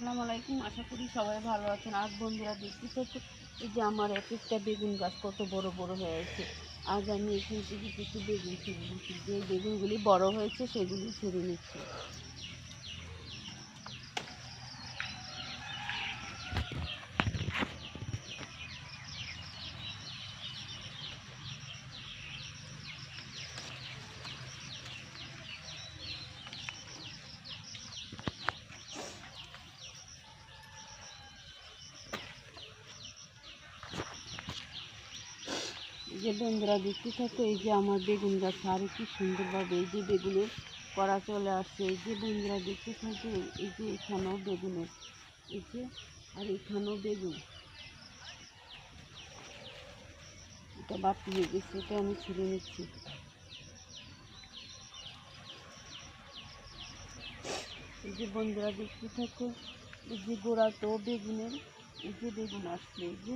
আসসালামু আলাইকুম। আশা করি সবাই ভালো আছেন। আজ বন্ধুরা দেখতে পাচ্ছ, এই যে আমার এক একটা বেগুন গাছ কত বড় বড় হয়েছে আজ আমি এখান থেকে কিছু বেগুন ছিঁড়ে নিচ্ছি। যে বেগুনগুলি বড় হয়েছে, সেগুলি ছিঁড়ে নিচ্ছি। যে বন্ধুরা দেখতে থাকো, এই যে আমার বেগুন গাছ আরও কি সুন্দরভাবে এই যে বেগুনের করা চলে আসছে। এই যে বন্ধুরা দেখতে থাকো, এই যে এখানেও বেগুনের, এই যে, আর এখানেও বেগুন। এটা বাড়তি হয়ে গেছে, এটা আমি ছিঁড়ে নিচ্ছি। এই যে বন্ধুরা দেখতে থাকো, এই যে গোড়াতেও বেগুনের, এই যে বেগুন আসছে, এই যে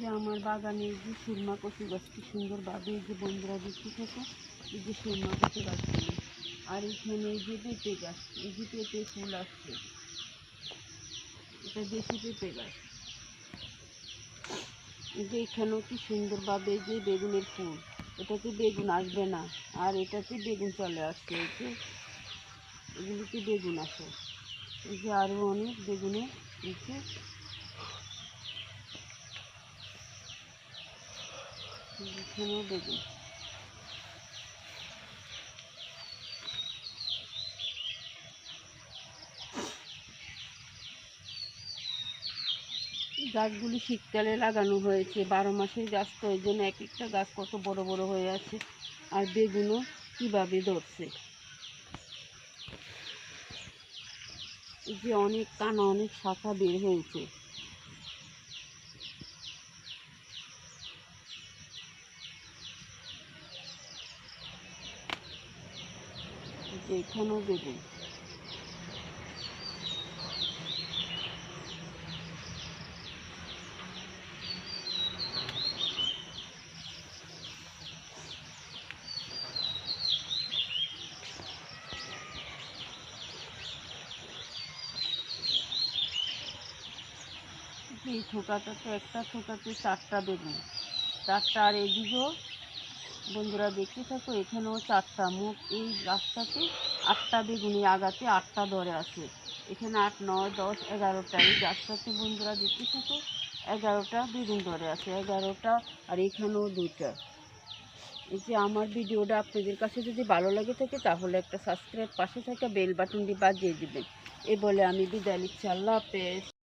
যে আমার বাগানে যে সুরমা কচু গাছ কি সুন্দরভাবে এই যে বন্ধুরা দেখতে থাকো, এই যে সুরমা কচু গাছগুলো আর এখানে এই যে পেঁপে গাছ, এই যে পেঁপে ফুল আসছে। এটা দেশি পেঁপে গাছ। এই যে এখানেও কি সুন্দরভাবে যে বেগুনের ফুল। এটাতে বেগুন আসবে না, আর এটাতে বেগুন চলে আসছে, এই যে এগুলিতে বেগুন আসে। এই যে আরও অনেক বেগুনের, এই যে এখানেও বেগুন গাছগুলি শীতকালে লাগানো হয়েছে, বারো মাসের গাছ তো ওই জন্য এক একটা গাছ কত বড় বড় হয়ে আছে, আর বেগুনও কীভাবে ধরছে। যে অনেক কানা, অনেক শাখা বের হয়েছে। এখানেও বেগুন। এই থোকাটাতে একটা থোকাতে চারটা বেগুন। চারটা আর এদিকেও বন্ধুরা দেখতে থাকো, এখানেও চারটা মুখ। এই গাছটাতে আটটা বেগুন আগাতে আটটা ধরে আছে। এখানে আট, নয়, দশ, এগারোটা। এই গাছটাতে বন্ধুরা দেখতে থাকো, এগারোটা বেগুন ধরে আছে, এগারোটা আর এখানেও দুইটা। এই যে আমার ভিডিওটা আপনাদের কাছে যদি ভালো লাগে থাকে, তাহলে একটা সাবস্ক্রাইব পাশে থাকা বেল বাটনটি বাজিয়ে দিবেন। এ বলে আমি বিদায় নিচ্ছি। আল্লাহ হাফেজ।